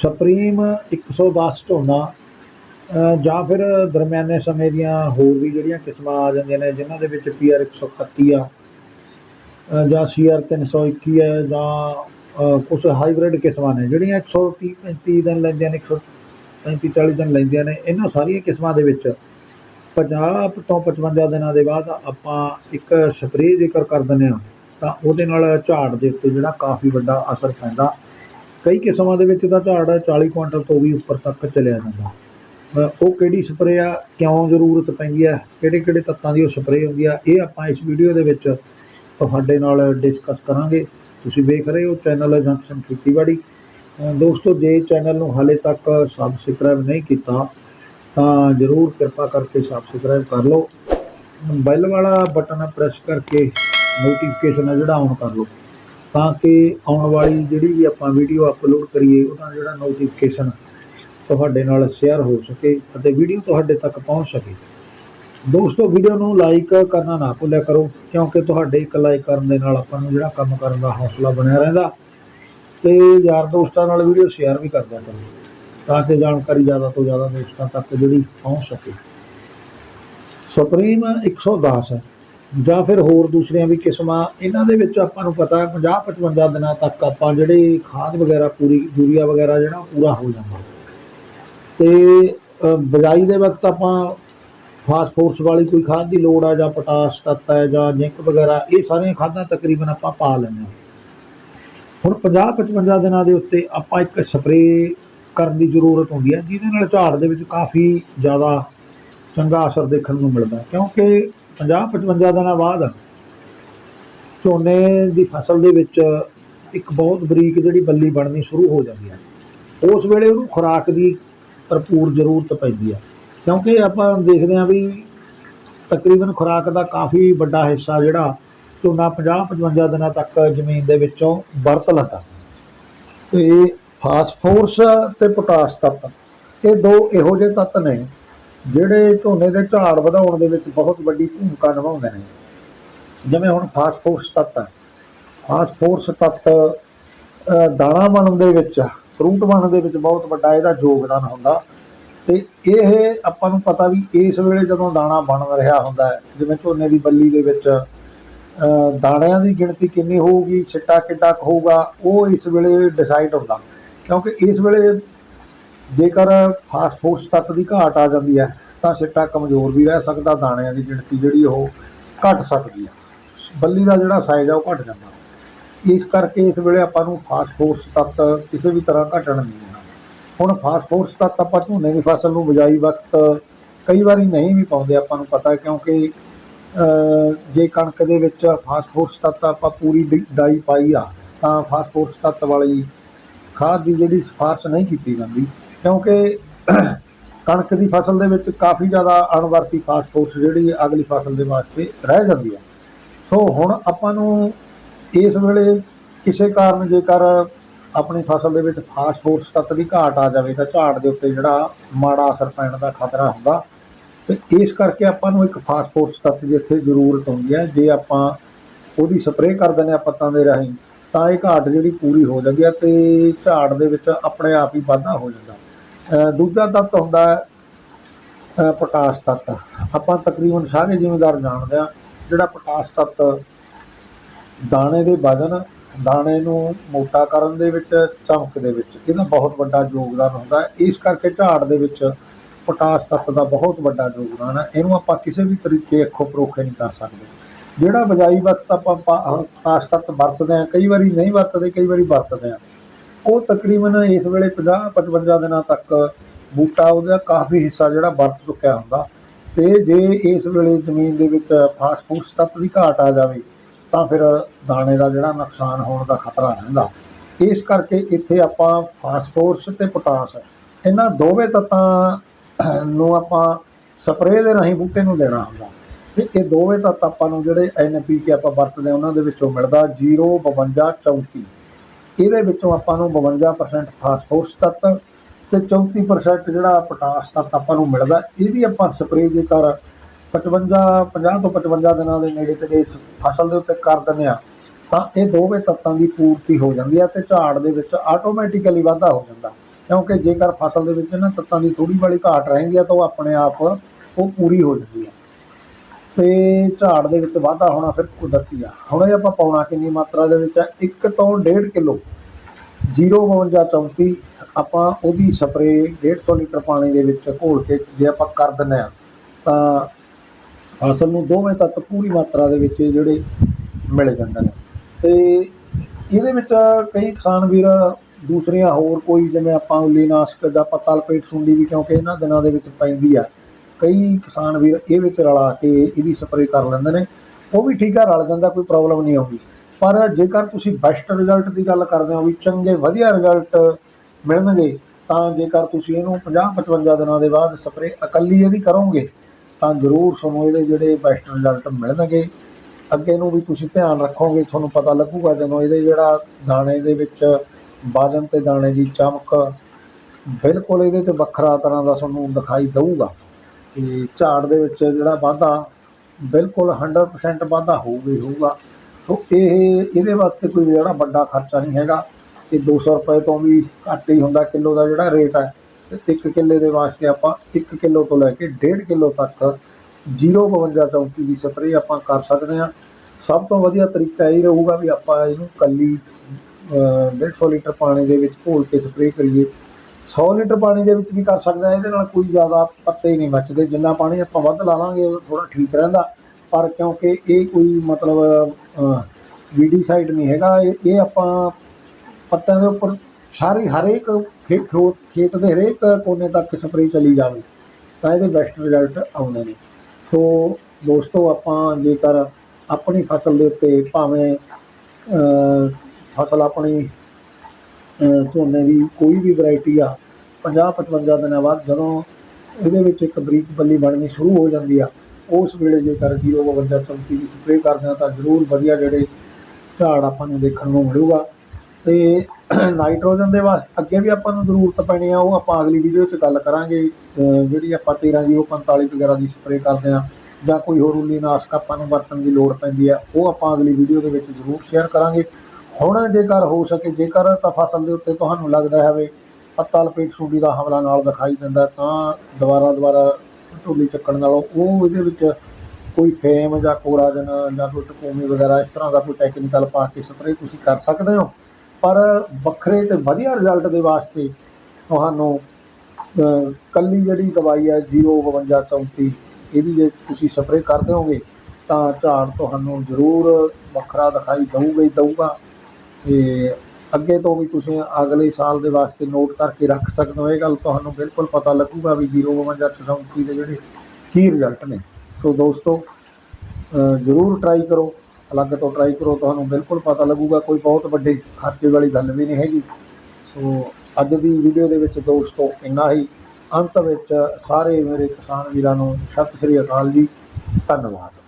Supreme 110 ਝੋਨਾ ਜਾਂ ਫਿਰ ਦਰਮਿਆਨੇ ਸਮੇਂ ਦੀਆਂ ਹੋਰ ਵੀ ਜਿਹੜੀਆਂ ਕਿਸਮਾਂ ਆ ਜਾਂਦੀਆਂ ਨੇ ਜਿਨ੍ਹਾਂ ਦੇ ਵਿੱਚ ਪੀਆਰ 131 ਆ ਅ, ਜਾਂ ਸੀਆਰ 321 ਹੈ ਜਾਂ ਕੁਝ ਹਾਈਬ੍ਰਿਡ ਕਿਸਮਾਂ ਨੇ ਜਿਹੜੀਆਂ 130 35 ਦਿਨ ਲੈਂਦੀਆਂ ਨੇ 135 40 ਦਿਨ ਲੈਂਦੀਆਂ ਨੇ ਇਹਨਾਂ ਸਾਰੀਆਂ ਕਿਸਮਾਂ ਦੇ ਵਿੱਚ 50 ਤੋਂ 55 ਦਿਨਾਂ ਦੇ ਬਾਅਦ ਆਪਾਂ ਇੱਕ ਸਪਰੇਅ ਜੇਕਰ ਕਰ ਦਿੰਦੇ ਆ ਤਾਂ ਉਹਦੇ ਨਾਲ ਝਾੜ ਦੇ ਉੱਤੇ ਜਿਹੜਾ ਕਾਫੀ ਵੱਡਾ ਅਸਰ ਪੈਂਦਾ ਕਈ ਕਿਸਮਾਂ ਦੇ ਵਿੱਚ ਤਾਂ ਝਾੜ 40 ਕੁਇੰਟਲ ਤੋਂ ਵੀ ਉੱਪਰ ਤੱਕ ਚਲਿਆ ਜਾਂਦਾ। ਉਹ ਕਿਹੜੀ ਸਪਰੇਅ ਆ, ਕਿਉਂ ਜ਼ਰੂਰਤ ਪੈਂਦੀ ਆ ਕਿਹੜੇ ਕਿਹੜੇ ਤੱਤਾਂ ਦੀ ਉਹ ਸਪਰੇਅ ਹੁੰਦੀ ਆ, ਇਹ ਆਪਾਂ ਇਸ ਵੀਡੀਓ ਦੇ ਵਿੱਚ ਤੁਹਾਡੇ ਨਾਲ ਡਿਸਕਸ ਕਰਾਂਗੇ। ਤੁਸੀਂ ਵੇਖ ਰਹੇ ਹੋ ਚੈਨਲ ਜੰਕਸ਼ਨ ਖੇਤੀਬਾੜੀ। ਦੋਸਤੋ, ਜੇ ਚੈਨਲ ਨੂੰ ਹਾਲੇ ਤੱਕ ਸਬਸਕ੍ਰਾਈਬ ਨਹੀਂ ਕੀਤਾ, ਤਾਂ ਜਰੂਰ ਕਿਰਪਾ ਕਰਕੇ ਸਬਸਕ੍ਰਾਈਬ ਕਰ ਲਓ। ਬੈਲ ਵਾਲਾ ਬਟਨ ਪ੍ਰੈਸ ਕਰਕੇ ਨੋਟੀਫਿਕੇਸ਼ਨ ਹੈ ਜਿਹੜਾ ਔਨ ਕਰ ਲਓ। ਤਾਂ ਕਿ ਆਉਣ ਵਾਲੀ ਜਿਹੜੀ ਵੀ ਆਪਾਂ ਵੀਡੀਓ ਅਪਲੋਡ ਕਰੀਏ, ਉਹਦਾ ਜਿਹੜਾ ਨੋਟੀਫਿਕੇਸ਼ਨ ਤੁਹਾਡੇ ਨਾਲ ਸ਼ੇਅਰ ਹੋ ਸਕੇ ਅਤੇ ਵੀਡੀਓ ਤੁਹਾਡੇ ਤੱਕ ਪਹੁੰਚ ਸਕੇ। ਦੋਸਤੋ ਵੀਡੀਓ ਨੂੰ ਲਾਈਕ ਕਰਨਾ ਨਾ ਭੁੱਲਿਆ ਕਰੋ, ਕਿਉਂਕਿ ਤੁਹਾਡੇ ਇੱਕ ਲਾਈਕ ਕਰਨ ਦੇ ਨਾਲ ਆਪਾਂ ਨੂੰ ਜਿਹੜਾ ਕੰਮ ਕਰਨ ਦਾ ਹੌਸਲਾ ਬਣਿਆ ਰਹਿੰਦਾ। ਤੇ ਯਾਰ ਦੋਸਤਾਂ ਨਾਲ ਵੀਡੀਓ ਸ਼ੇਅਰ ਵੀ ਕਰ ਦਿਆ ਕਰੋ, ਤਾਂ ਕਿ ਜਾਣਕਾਰੀ ਜ਼ਿਆਦਾ ਤੋਂ ਜ਼ਿਆਦਾ ਦੋਸਤਾਂ ਤੱਕ ਜਿਹੜੀ ਪਹੁੰਚ ਸਕੇ। ਸੁਪਰੀਮ 110 ਹੈ ਜਾਂ ਫਿਰ ਹੋਰ ਦੂਸਰੀਆਂ ਵੀ ਕਿਸਮਾਂ ਇਹਨਾਂ ਦੇ ਵਿੱਚ ਆਪਾਂ ਨੂੰ ਪਤਾ ਹੈ 50 55 ਦਿਨਾਂ ਤੱਕ ਆਪਾਂ ਜਿਹੜੇ ਖਾਦ ਵਗੈਰਾ ਪੂਰੀ ਯੂਰੀਆ ਵਗੈਰਾ ਜਿਹੜਾ ਪੂਰਾ ਹੋ ਜਾਂਦਾ। ਤੇ ਅ, ਬਿਜਾਈ ਦੇ ਵਕਤ ਆਪਾਂ ਫਾਸਫੋਰਸ ਵਾਲੀ ਕੋਈ ਖਾਦ ਦੀ ਲੋੜ ਆ ਜਾਂ ਪੋਟਾਸ਼ ਤੱਤ ਹੈ ਜਾਂ ਜ਼ਿੰਕ ਵਗੈਰਾ ਇਹ ਸਾਰੀਆਂ ਖਾਦਾਂ ਤਕਰੀਬਨ ਆਪਾਂ ਪਾ ਲੈਂਦੇ ਹਾਂ। ਹੁਣ 50 55 ਦਿਨਾਂ ਦੇ ਉੱਤੇ ਆਪਾਂ ਇੱਕ ਸਪਰੇਅ ਕਰਨ ਦੀ ਜ਼ਰੂਰਤ ਹੁੰਦੀ ਹੈ ਜਿਹਦੇ ਨਾਲ ਝਾੜ ਦੇ ਵਿੱਚ ਕਾਫੀ ਜ਼ਿਆਦਾ ਚੰਗਾ ਅਸਰ ਦੇਖਣ ਨੂੰ ਮਿਲਦਾ ਕਿਉਂਕਿ 50 55 ਦਿਨਾਂ ਬਾਅਦ ਝੋਨੇ ਦੀ ਫਸਲ ਦੇ ਵਿੱਚ ਇੱਕ ਬਹੁਤ ਬਰੀਕ ਜਿਹੜੀ ਬੱਲੀ ਬਣਨੀ ਸ਼ੁਰੂ ਹੋ ਜਾਂਦੀ ਹੈ। ਉਸ ਵੇਲੇ ਉਹਨੂੰ ਖੁਰਾਕ ਦੀ ਭਰਪੂਰ ਜ਼ਰੂਰਤ ਪੈਂਦੀ ਹੈ। ਕਿਉਂਕਿ ਆਪਾਂ ਦੇਖਦੇ ਹਾਂ ਵੀ ਤਕਰੀਬਨ ਖੁਰਾਕ ਦਾ ਕਾਫੀ ਵੱਡਾ ਹਿੱਸਾ ਜਿਹੜਾ ਝੋਨਾ 50 55 ਦਿਨਾਂ ਤੱਕ ਜ਼ਮੀਨ ਦੇ ਵਿੱਚੋਂ ਵਰਤ ਲੈਂਦਾ। ਤੇ ਫਾਸਫੋਰਸ ਤੇ ਪੋਟਾਸ਼ ਤੱਤ, ਇਹ ਦੋ ਇਹੋ ਜਿਹੇ ਤੱਤ ਨੇ ਜਿਹੜੇ ਝੋਨੇ ਦੇ ਝਾੜ ਵਧਾਉਣ ਦੇ ਵਿੱਚ ਬਹੁਤ ਵੱਡੀ ਭੂਮਿਕਾ ਨਿਭਾਉਂਦੇ ਨੇ। ਜਿਵੇਂ ਹੁਣ ਫਾਸਫੋਰਸ ਤੱਤ ਹੈ। ਫਾਸਫੋਰਸ ਤੱਤ ਦਾਣਾ ਬਣਨ ਦੇ ਵਿੱਚ ਫਰੂਟ ਬਣਨ ਦੇ ਵਿੱਚ ਬਹੁਤ ਵੱਡਾ ਇਹਦਾ ਯੋਗਦਾਨ ਹੁੰਦਾ। ਤੇ ਇਹ ਆਪਾਂ ਨੂੰ ਪਤਾ ਵੀ ਇਸ ਵੇਲੇ ਜਦੋਂ ਦਾਣਾ ਬਣ ਰਿਹਾ ਹੁੰਦਾ ਜਿਵੇਂ ਝੋਨੇ ਦੀ ਬੱਲੀ ਦੇ ਵਿੱਚ ਦਾਣਿਆਂ ਦੀ ਗਿਣਤੀ ਕਿੰਨੀ ਹੋਊਗੀ, ਛਿੱਟਾ ਕਿੱਡਾ ਕੁ ਹੋਊਗਾ, ਉਹ ਇਸ ਵੇਲੇ ਡਿਸਾਈਡ ਹੁੰਦਾ। ਕਿਉਂਕਿ ਇਸ ਵੇਲੇ ਜੇਕਰ ਫਾਸਫੋਰਸ ਤੱਤ ਦੀ ਘਾਟ ਆ ਜਾਂਦੀ ਹੈ, ਤਾਂ ਸਿੱਟਾ ਕਮਜ਼ੋਰ ਵੀ ਰਹਿ ਸਕਦਾ, ਦਾਣਿਆਂ ਦੀ ਗਿਣਤੀ ਜਿਹੜੀ ਉਹ ਘਟ ਸਕਦੀ ਹੈ। ਬੱਲੀ ਦਾ ਜਿਹੜਾ ਸਾਈਜ਼ ਆ, ਉਹ ਘਟ ਜਾਂਦਾ। ਇਸ ਕਰਕੇ ਇਸ ਵੇਲੇ ਆਪਾਂ ਨੂੰ ਫਾਸਫੋਰਸ ਤੱਤ ਕਿਸੇ ਵੀ ਤਰ੍ਹਾਂ ਘਟਣ ਨਹੀਂ ਦੇਣਾ। ਹੁਣ ਫਾਸਫੋਰਸ ਤੱਤ ਆਪਾਂ ਝੋਨੇ ਦੀ ਫਸਲ ਨੂੰ ਬਿਜਾਈ ਵਕਤ ਕਈ ਵਾਰੀ ਨਹੀਂ ਵੀ ਪਾਉਂਦੇ, ਆਪਾਂ ਨੂੰ ਪਤਾ ਕਿਉਂਕਿ ਜੇ ਕਣਕ ਦੇ ਵਿੱਚ ਫਾਸਫੋਰਸ ਤੱਤ ਆਪਾਂ ਪੂਰੀ ਡਾਈ ਪਾਈ ਆ, ਤਾਂ ਫਾਸਫੋਰਸ ਤੱਤ ਵਾਲੀ ਖਾਦ ਦੀ ਜਿਹੜੀ ਸਿਫਾਰਸ਼ ਨਹੀਂ ਕੀਤੀ ਜਾਂਦੀ। ਕਿਉਂਕਿ ਕਣਕ ਦੀ ਫਸਲ ਦੇ ਵਿੱਚ ਕਾਫੀ ਜ਼ਿਆਦਾ ਅਣਵਰਤੀ ਫਾਸਫੋਰਸ ਜਿਹੜੀ ਅਗਲੀ ਫਸਲ ਦੇ ਵਾਸਤੇ ਰਹਿ ਜਾਂਦੀ ਹੈ। ਸੋ ਹੁਣ ਆਪਾਂ ਨੂੰ ਇਸ ਵੇਲੇ ਕਿਸੇ ਕਾਰਨ ਜੇਕਰ ਆਪਣੀ ਫਸਲ ਦੇ ਵਿੱਚ ਫਾਸਫੋਰਸ ਤੱਤ ਦੀ ਘਾਟ ਆ ਜਾਵੇ ਤਾਂ ਝਾੜ ਦੇ ਉੱਤੇ ਜਿਹੜਾ ਮਾੜਾ ਅਸਰ ਪੈਣ ਦਾ ਖਤਰਾ ਹੁੰਦਾ। ਤੇ ਇਸ ਕਰਕੇ ਆਪਾਂ ਨੂੰ ਇੱਕ ਫਾਸਫੋਰਸ ਤੱਤ ਦੀ ਇੱਥੇ ਜ਼ਰੂਰਤ ਹੁੰਦੀ ਹੈ। ਜੇ ਆਪਾਂ ਉਹਦੀ ਸਪਰੇਅ ਕਰ ਦਿੰਦੇ ਆ ਪੱਤਾਂ ਦੇ ਰਾਹੀਂ ਤਾਂ ਇਹ ਘਾਟ ਜਿਹੜੀ ਪੂਰੀ ਹੋ ਜਾਂਦੀ ਹੈ ਤੇ ਝਾੜ ਦੇ ਵਿੱਚ ਆਪਣੇ ਆਪ ਹੀ ਵਾਧਾ ਹੋ ਜਾਂਦਾ। ਦੂਜਾ ਤੱਤ ਹੁੰਦਾ ਹੈ ਅ, ਤੱਤ। ਆਪਾਂ ਤਕਰੀਬਨ ਸਾਰੇ ਜ਼ਿਮੀਂਦਾਰ ਜਾਣਦੇ ਆ ਜਿਹੜਾ ਪੋਟਾਸ਼ ਤੱਤ ਦਾਣੇ ਦੇ ਵਜਨ ਦਾਣੇ ਨੂੰ ਮੋਟਾ ਕਰਨ ਦੇ ਵਿੱਚ ਚਮਕ ਦੇ ਵਿੱਚ ਇਹਦਾ ਬਹੁਤ ਵੱਡਾ ਯੋਗਦਾਨ ਹੁੰਦਾ ਇਸ ਕਰਕੇ ਝਾੜ ਦੇ ਵਿੱਚ ਪੋਟਾਸ਼ ਤੱਤ ਦਾ ਬਹੁਤ ਵੱਡਾ ਯੋਗਦਾਨ ਹੈ। ਇਹਨੂੰ ਆਪਾਂ ਕਿਸੇ ਵੀ ਤਰੀਕੇ ਅੱਖੋਂ ਪਰੋਖੇ ਨਹੀਂ ਕਰ ਸਕਦੇ। ਜਿਹੜਾ ਬਜਾਈ ਵਕਤ ਆਪਾਂ ਪਾ- ਤੱਤ ਵਰਤਦੇ ਆ ਕਈ ਵਾਰੀ ਨਹੀਂ ਵਰਤਦੇ ਕਈ ਵਾਰੀ ਵਰਤਦੇ ਆ ਉਹ ਤਕਰੀਬਨ ਇਸ ਵੇਲੇ 50 55 ਦਿਨਾਂ ਤੱਕ ਬੂਟਾ ਉਹਦਾ ਕਾਫੀ ਹਿੱਸਾ ਜਿਹੜਾ ਵਰਤ ਚੁੱਕਿਆ ਹੁੰਦਾ। ਤੇ ਜੇ ਇਸ ਵੇਲੇ ਜ਼ਮੀਨ ਦੇ ਵਿੱਚ ਫਾਸਫੋਰਸ ਤੱਤ ਦੀ ਘਾਟ ਆ ਜਾਵੇ, ਤਾਂ ਫਿਰ ਦਾਣੇ ਦਾ ਜਿਹੜਾ ਨੁਕਸਾਨ ਹੋਣ ਦਾ ਖਤਰਾ ਰਹਿੰਦਾ। ਇਸ ਕਰਕੇ ਇੱਥੇ ਆਪਾਂ ਫਾਸਫੋਰਸ ਤੇ ਪੋਟਾਸ਼, ਇਹਨਾਂ ਦੋਵੇਂ ਤੱਤਾਂ ਨੂੰ ਆਪਾਂ ਸਪਰੇਅ ਦੇ ਰਾਹੀਂ ਬੂਟੇ ਨੂੰ ਦੇਣਾ ਹੁੰਦਾ। ਤੇ ਇਹ ਦੋਵੇਂ ਤੱਤ ਆਪਾਂ ਨੂੰ ਜਿਹੜੇ ਐਨਪੀਕੇ ਆਪਾਂ ਵਰਤਦੇ ਹਾਂ, ਉਹਨਾਂ ਦੇ ਵਿੱਚੋਂ ਮਿਲਦਾ 0 52 34 ਇਹਦੇ ਵਿੱਚੋਂ ਆਪਾਂ ਨੂੰ 52% ਫਾਸਫੋਰਸ ਤੱਤ ਤੇ 34% ਜਿਹੜਾ ਪੋਟਾਸ਼ ਤੱਤ ਆਪਾਂ ਨੂੰ ਮਿਲਦਾ। ਇਹਦੀ ਆਪਾਂ ਸਪਰੇਅ ਜੇਕਰ 55 50 ਤੋਂ 55 ਦਿਨਾਂ ਦੇ ਨੇੜੇ 'ਤੇ ਇਸ ਫਸਲ ਦੇ ਉੱਤੇ ਕਰ ਦਿੰਦੇ ਆ ਤਾਂ ਇਹ ਦੋਵੇਂ ਤੱਤਾਂ ਦੀ ਪੂਰਤੀ ਹੋ ਜਾਂਦੀ ਹੈ ਤੇ ਝਾੜ ਦੇ ਵਿੱਚ ਆਟੋਮੈਟਿਕਲੀ ਵਾਧਾ ਹੋ ਜਾਂਦਾ। ਕਿਉਂਕਿ ਜੇਕਰ ਫਸਲ ਦੇ ਵਿੱਚ ਇਹਨਾਂ ਤੱਤਾਂ ਦੀ ਥੋੜੀ ਵਾਲੀ ਘਾਟ ਰਹਿੰਦੀ ਆ ਤਾਂ ਉਹ ਆਪਣੇ ਆਪ ਉਹ ਪੂਰੀ ਹੋ ਜਾਂਦੀ ਹੈ। ਤੇ ਝਾੜ ਦੇ ਵਿੱਚ ਵਾਧਾ ਹੋਣਾ ਫਿਰ ਕੁਦਰਤੀ ਆ। ਹੁਣ ਇਹ ਆਪਾਂ ਪਾਉਣਾ ਕਿੰਨੀ ਮਾਤਰਾ ਦੇ ਵਿੱਚ ਆ 1 ਤੋਂ 1.5 ਕਿਲੋ। 052 34 ਆਪਾਂ ਉਹਦੀ ਸਪਰੇ 150 ਲੀਟਰ ਪਾਣੀ ਦੇ ਵਿੱਚ ਘੋਲ ਕੇ ਜੇ ਆਪਾਂ ਕਰ ਦਿੰਦੇ ਆ, ਤਾਂ ਫਸਲ ਨੂੰ ਦੋਵੇਂ ਤੱਤ ਪੂਰੀ ਮਾਤਰਾ ਦੇ ਵਿੱਚ ਜਿਹੜੇ ਮਿਲ ਜਾਂਦੇ ਨੇ। ਤੇ ਇਹਦੇ ਵਿੱਚ ਕਈ ਕਿਸਾਨ ਵੀਰ, ਦੂਸਰੀਆਂ ਹੋਰ ਕੋਈ ਜਿਵੇਂ ਆਪਾਂ ਉਲੀਨਾਸ਼ਕ ਜਾਂ ਪਤਲ ਪੇਟ ਸੁੰਡੀ ਵੀ ਕਿਉਂਕਿ ਇਹਨਾਂ ਦਿਨਾਂ ਦੇ ਵਿੱਚ ਪੈਂਦੀ ਆ ਕਈ ਕਿਸਾਨ ਵੀਰ ਇਹ ਵਿੱਚ ਰਲਾ ਕੇ ਇਹਦੀ ਸਪਰੇਅ ਕਰ ਲੈਂਦੇ ਨੇ। ਉਹ ਵੀ ਠੀਕ ਆ, ਰਲ ਜਾਂਦਾ, ਕੋਈ ਪ੍ਰੋਬਲਮ ਨਹੀਂ ਆਉਂਦੀ। ਪਰ ਜੇਕਰ ਤੁਸੀਂ ਬੈਸਟ ਰਿਜ਼ਲਟ ਦੀ ਗੱਲ ਕਰਦੇ ਹੋ ਵੀ ਚੰਗੇ, ਵਧੀਆ ਰਿਜ਼ਲਟ ਮਿਲਣਗੇ, ਤਾਂ ਜੇਕਰ ਤੁਸੀਂ ਇਹਨੂੰ 50 55 ਦਿਨਾਂ ਦੇ ਬਾਅਦ ਸਪਰੇ ਇਕੱਲੀ ਇਹਦੀ ਕਰੋਗੇ, ਤਾਂ ਜ਼ਰੂਰ ਤੁਹਾਨੂੰ ਇਹਦੇ ਜਿਹੜੇ ਬੈਸਟ ਰਿਜ਼ਲਟ ਮਿਲਣਗੇ। ਅੱਗੇ ਨੂੰ ਵੀ ਤੁਸੀਂ ਧਿਆਨ ਰੱਖੋਗੇ, ਤੁਹਾਨੂੰ ਪਤਾ ਲੱਗੂਗਾ ਜਦੋਂ ਇਹਦੇ ਜਿਹੜਾ ਦਾਣੇ ਦੇ ਵਿੱਚ ਬਾਜਨ ਤੇ ਦਾਣੇ ਦੀ ਚਮਕ ਬਿਲਕੁਲ ਇਹਦੇ 'ਚ ਵੱਖਰਾ ਤਰ੍ਹਾਂ ਦਾ ਤੁਹਾਨੂੰ ਦਿਖਾਈ ਦੇਊਗਾ। ਤੇ ਝਾੜ ਦੇ ਵਿੱਚ ਜਿਹੜਾ ਵਾਧਾ ਬਿਲਕੁਲ 100% ਵਾਧਾ ਹੋਊਗਾ ਹੀ ਹੋਊਗਾ। ਸੋ ਇਹ, ਇਹਦੇ ਵਾਸਤੇ ਕੋਈ ਜਿਹੜਾ ਵੱਡਾ ਖਰਚਾ ਨਹੀਂ ਹੈਗਾ। ਇਹ 200 ਰੁਪਏ ਤੋਂ ਵੀ ਘੱਟ ਹੀ ਹੁੰਦਾ, ਕਿਲੋ ਦਾ ਜਿਹੜਾ ਰੇਟ ਹੈ, ਤੇ ਇੱਕ ਕਿੱਲੇ ਦੇ ਵਾਸਤੇ ਆਪਾਂ 1 ਕਿਲੋ ਤੋਂ ਲੈ ਕੇ 1.5 ਕਿਲੋ ਤੱਕ 052 34 ਦੀ ਸਪਰੇਅ ਆਪਾਂ ਕਰ ਸਕਦੇ ਹਾਂ। ਸਭ ਤੋਂ ਵਧੀਆ ਤਰੀਕਾ ਇਹ ਰਹੂਗਾ ਵੀ ਆਪਾਂ ਇਹਨੂੰ ਕੱਲੀ, ਅਹ 150 ਲੀਟਰ ਪਾਣੀ ਦੇ ਵਿੱਚ ਘੋਲ ਕੇ ਸਪਰੇਅ ਕਰੀਏ। 100 ਲੀਟਰ ਪਾਣੀ ਦੇ ਵਿੱਚ ਵੀ ਕਰ ਸਕਦੇ ਹਾਂ, ਇਹਦੇ ਨਾਲ ਕੋਈ ਜ਼ਿਆਦਾ ਪੱਤੇ ਨਹੀਂ ਬਚਦੇ। ਜਿੰਨਾ ਪਾਣੀ ਆਪਾਂ ਵੱਧ ਲਾ ਲਾਂਗੇ, ਉਹ ਥੋੜਾ ਠੀਕ ਰਹਿੰਦਾ। ਪਰ ਕਿਉਂਕਿ ਇਹ ਕੋਈ ਮਤਲਬ ਵੀਡੀ ਸਾਈਡ ਨਹੀਂ ਹੈਗਾ, ਇਹ ਇਹ ਆਪਾਂ ਪੱਤਿਆਂ ਦੇ ਉੱਪਰ ਸਾਰੀ ਹਰੇਕ ਖੇ- ਖੋ- ਖੇਤ ਦੇ ਹਰੇਕ ਕੋਨੇ ਤੱਕ ਸਪਰੇਅ ਚਲੀ ਜਾਵੇ, ਤਾਂ ਇਹਦੇ ਬੈਸਟ ਰਿਜ਼ਲਟ ਆਉਂਦੇ ਨੇ। ਸੋ ਦੋਸਤੋ, ਆਪਾਂ ਜੇਕਰ ਆਪਣੀ ਫਸਲ ਦੇ ਉੱਤੇ ਭਾਵੇਂ ਫਸਲ ਆਪਣੀ ਝੋਨੇ ਦੀ ਕੋਈ ਵੀ ਵੈਰਾਈਟੀ ਆ 50 55 ਦਿਨਾਂ ਬਾਅਦ ਜਦੋਂ ਇਹਦੇ ਵਿੱਚ ਇੱਕ ਬਰੀਕ ਬੱਲੀ ਬਣਨੀ ਸ਼ੁਰੂ ਹੋ ਜਾਂਦੀ ਆ, ਉਸ ਵੇਲੇ ਜੇਕਰ 052 34 ਦੀ ਸਪਰੇਅ ਕਰਦੇ ਆ ਤਾਂ ਜ਼ਰੂਰ ਵਧੀਆ ਜਿਹੜੇ ਝਾੜ ਆਪਾਂ ਨੂੰ ਦੇਖਣ ਨੂੰ ਮਿਲੂਗਾ। ਤੇ ਨਾਈਟ੍ਰੋਜਨ ਦੇ ਵਾਸਤੇ ਅੱਗੇ ਵੀ ਆਪਾਂ ਨੂੰ ਜ਼ਰੂਰਤ ਪੈਣੀ ਆ, ਉਹ ਆਪਾਂ ਅਗਲੀ ਵੀਡੀਓ 'ਚ ਗੱਲ ਕਰਾਂਗੇ। ਜਿਹੜੀ ਆਪਾਂ 1345 ਵਗੈਰਾ ਦੀ ਸਪਰੇਅ ਕਰਦੇ ਆ ਜਾਂ ਕੋਈ ਹੋਰ ਉਲੀਨਾਸ਼ਕ ਆਪਾਂ ਨੂੰ ਵਰਤਣ ਦੀ ਲੋੜ ਪੈਂਦੀ ਆ, ਉਹ ਆਪਾਂ ਅਗਲੀ ਵੀਡੀਓ ਦੇ ਵਿੱਚ ਜ਼ਰੂਰ ਸ਼ੇਅਰ ਕਰਾਂਗੇ। ਹੁਣ ਜੇਕਰ ਹੋ ਸਕੇ ਜੇਕਰ ਤਾਂ ਫਸਲ ਦੇ ਉੱਤੇ ਤੁਹਾਨੂੰ ਲੱਗਦਾ ਹੈ ਵੀ ਪੱਤਾ ਲਪੇਟ ਸੂਡੀ ਦਾ ਹਮਲਾ ਨਾਲ ਦਿਖਾਈ ਦਿੰਦਾ ਤਾਂ ਦੁਬਾਰਾ ਦੁਬਾਰਾ ਢੋਲੀ ਚੱਕਣ ਨਾਲੋਂ ਉਹ ਇਹਦੇ ਵਿੱਚ ਕੋਈ ਫੇਮ ਜਾਂ ਕੋਰਾਜਨ ਜਾਂ ਕੋਈ ਟਕੂਮੀ ਵਗੈਰਾ ਇਸ ਤਰ੍ਹਾਂ ਦਾ ਕੋਈ ਟੈਕਨੀਕਲ ਪਾ ਕੇ ਸਪਰੇਅ ਤੁਸੀਂ ਕਰ ਸਕਦੇ ਹੋ। ਪਰ ਵੱਖਰੇ ਤੇ ਵਧੀਆ ਰਿਜ਼ਲਟ ਦੇ ਵਾਸਤੇ ਤੁਹਾਨੂੰ ਅਹ, ਕੱਲੀ ਜਿਹੜੀ ਦਵਾਈ ਹੈ 052 34 ਇਹਦੀ ਜੇ ਤੁਸੀਂ ਸਪਰੇਅ ਕਰ ਦਿਓਗੇ ਤਾਂ ਝਾੜ ਤੁਹਾਨੂੰ ਜ਼ਰੂਰ ਵੱਖਰਾ ਦਿਖਾਈ ਦਊਗਾ ਹੀ ਦਊਗਾ। ਤੇ ਅੱਗੇ ਤੋਂ ਵੀ ਤੁਸੀਂ ਅਗਲੇ ਸਾਲ ਦੇ ਵਾਸਤੇ ਨੋਟ ਕਰਕੇ ਰੱਖ ਸਕਦੇ ਹੋ। ਇਹ ਗੱਲ ਤੁਹਾਨੂੰ ਬਿਲਕੁਲ ਪਤਾ ਲੱਗੂਗਾ ਵੀ 052 34 ਦੇ ਜਿਹੜੇ ਕੀ ਰਿਜ਼ਲਟ ਨੇ। ਸੋ ਦੋਸਤੋ ਜ਼ਰੂਰ ਟਰਾਈ ਕਰੋ, ਅਲੱਗ ਤੋਂ ਟਰਾਈ ਕਰੋ, ਤੁਹਾਨੂੰ ਬਿਲਕੁਲ ਪਤਾ ਲੱਗੂਗਾ, ਕੋਈ ਬਹੁਤ ਵੱਡੇ ਖਰਚੇ ਵਾਲੀ ਗੱਲ ਵੀ ਨਹੀਂ ਹੈਗੀ। ਸੋ ਅੱਜ ਦੀ ਵੀਡੀਓ ਦੇ ਵਿੱਚ ਦੋਸਤੋ ਇੰਨਾ ਹੀ। ਅੰਤ ਵਿੱਚ ਸਾਰੇ ਮੇਰੇ ਕਿਸਾਨ ਵੀਰਾਂ ਨੂੰ ਸਤਿ ਸ੍ਰੀ ਅਕਾਲ ਜੀ, ਧੰਨਵਾਦ।